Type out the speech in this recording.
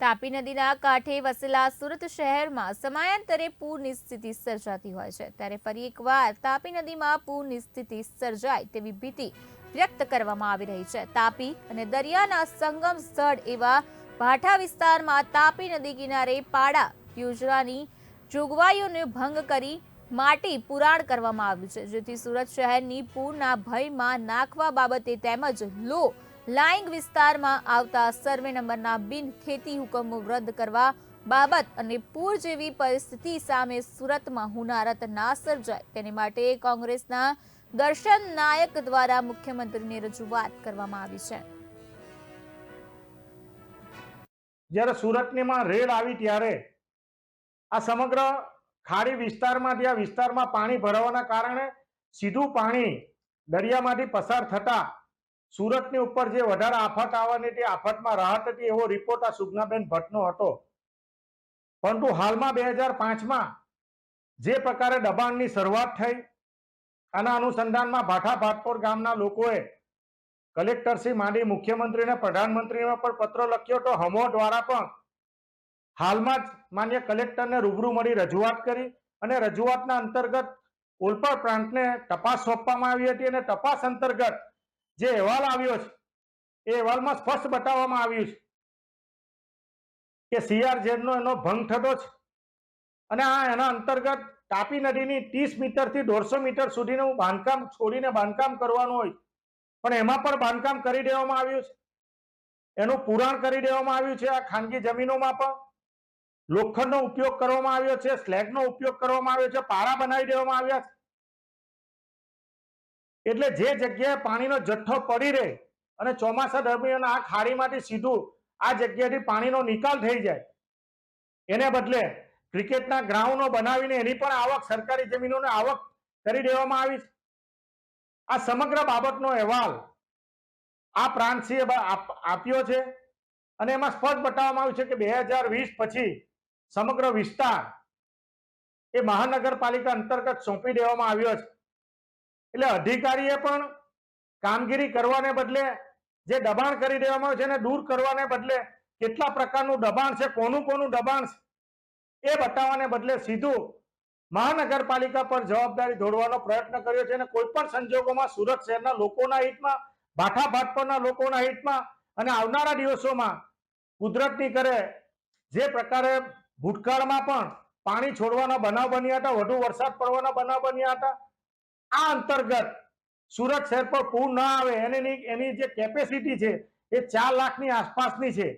તાપી નદીના કાંઠે વસેલા સુરત શહેરમાં સમયાંતરે પૂરની સ્થિતિ સર્જાતી હોય છે. ત્યારે ફરી એકવાર તાપી નદીમાં પૂરની સ્થિતિ સર્જાય તેવી ભીતિ વ્યક્ત કરવામાં આવી રહી છે. તાપી અને દરિયાના સંગમ સ્થળ એવા ભાઠા વિસ્તારમાં તાપી નદી કિનારે પાડા યોજનાની જોગવાઈઓને ભંગ કરી માટી પુરાણ કરવામાં આવ્યું છે, જેથી સુરત શહેરની પૂરના ભયમાં નાખવા બાબતે તેમજ લો લાઇંગ વિસ્તારમાં આવતા સર્વે નંબરના બિન ખેતી હુકમો રદ કરવા બાબત અને પૂર જેવી પરિસ્થિતિ સામે સુરતમાં હુનારત ના સર્જાય. તેને માટે કોંગ્રેસના દર્શન નાયક દ્વારા મુખ્યમંત્રીને રજૂઆત કરવામાં આવી છે. જ્યારે સુરતનીમાં રેડ આવી ત્યારે આ સમગ્ર ખાડી વિસ્તારમાંથી આ વિસ્તારમાં પાણી ભરાવાના કારણે સીધું પાણી દરિયામાંથી પસાર થતા સુરતની ઉપર જે વધારે આફત આવવાની હતી, આફતમાં રાહત હતી એવો રિપોર્ટ આ સુજ્ઞાબેન ભટ્ટનો હતો. પરંતુ હાલમાં બે હજાર પાંચમાં જે પ્રકારે દબાણની શરૂઆત થઈ, આના અનુસંધાનમાં ભાઠા ભાટપોર ગામના લોકોએ કલેક્ટરશ્રી માંડી મુખ્યમંત્રીને પ્રધાનમંત્રીને પણ પત્ર લખ્યો તો હમો દ્વારા પણ હાલમાં જ માન્ય કલેક્ટરને રૂબરૂ મળી રજૂઆત કરી અને રજૂઆતના અંતર્ગત ઓલપાડ પ્રાંતને તપાસ સોંપવામાં આવી હતી અને તપાસ અંતર્ગત જે અહેવાલ આવ્યો છે, એ અહેવાલમાં સ્પષ્ટ બતાવવામાં આવ્યું છે કે સીઆરઝેડનો એનો ભંગ થતો છે અને આ એના અંતર્ગત તાપી નદીની ત્રીસ મીટરથી દોઢસો મીટર સુધીનું બાંધકામ છોડીને બાંધકામ કરવાનું હોય, પણ એમાં પણ બાંધકામ કરી દેવામાં આવ્યું છે. એનું પુરાણ કરી દેવામાં આવ્યું છે આ ખાનગી જમીનોમાં પણ. લોખંડનો ઉપયોગ કરવામાં આવ્યો છે, સ્લેગનો ઉપયોગ કરવામાં આવ્યો છે, પારા બનાવી દેવામાં આવ્યા છે. એટલે જે જગ્યાએ પાણીનો જથ્થો પડી રહે અને ચોમાસા દરમિયાન આ ખાડીમાંથી સીધું આ જગ્યાએથી પાણીનો નિકાલ થઈ જાય, એને બદલે ક્રિકેટના ગ્રાઉન્ડો બનાવીને એની પણ આવક સરકારી જમીનોને આવક કરી દેવામાં આવી આ સમગ્ર બાબતનો અહેવાલ આ આપ- આપ્યો છે અને એમાં સ્પષ્ટ બતાવવામાં આવ્યું છે કે બે હજાર વીસ પછી સમગ્ર વિસ્તાર એ મહાનગરપાલિકા અંતર્ગત સોંપી દેવામાં આવ્યો છે. એટલે અધિકારીએ પણ કામગીરી કરવાને બદલે જે દબાણ કરી દેવામાં આવે છે એને દૂર કરવાને બદલે કેટલા પ્રકારનું દબાણ છે, કોનું કોનું દબાણ છે, એ બતાવવાને બદલે સીધું મહાનગરપાલિકા પર જવાબદારી ઢોળવાનો પ્રયત્ન કર્યો છે અને કોઈ પણ સંજોગોમાં સુરત શહેરના લોકોના હિતમાં ભાઠા ભાટપરના લોકોના હિતમાં અને આવનારા દિવસોમાં કુદરતની કરે જે પ્રકારે ભૂતકાળમાં પણ પાણી છોડવાના બનાવ બન્યા હતા, વધુ વરસાદ પડવાના બનાવ બન્યા હતા આ અંતર્ગત સુરત શહેર પર પૂર ન આવે, એની એની જે કેપેસિટી છે એ ચાર લાખની આસપાસની છે.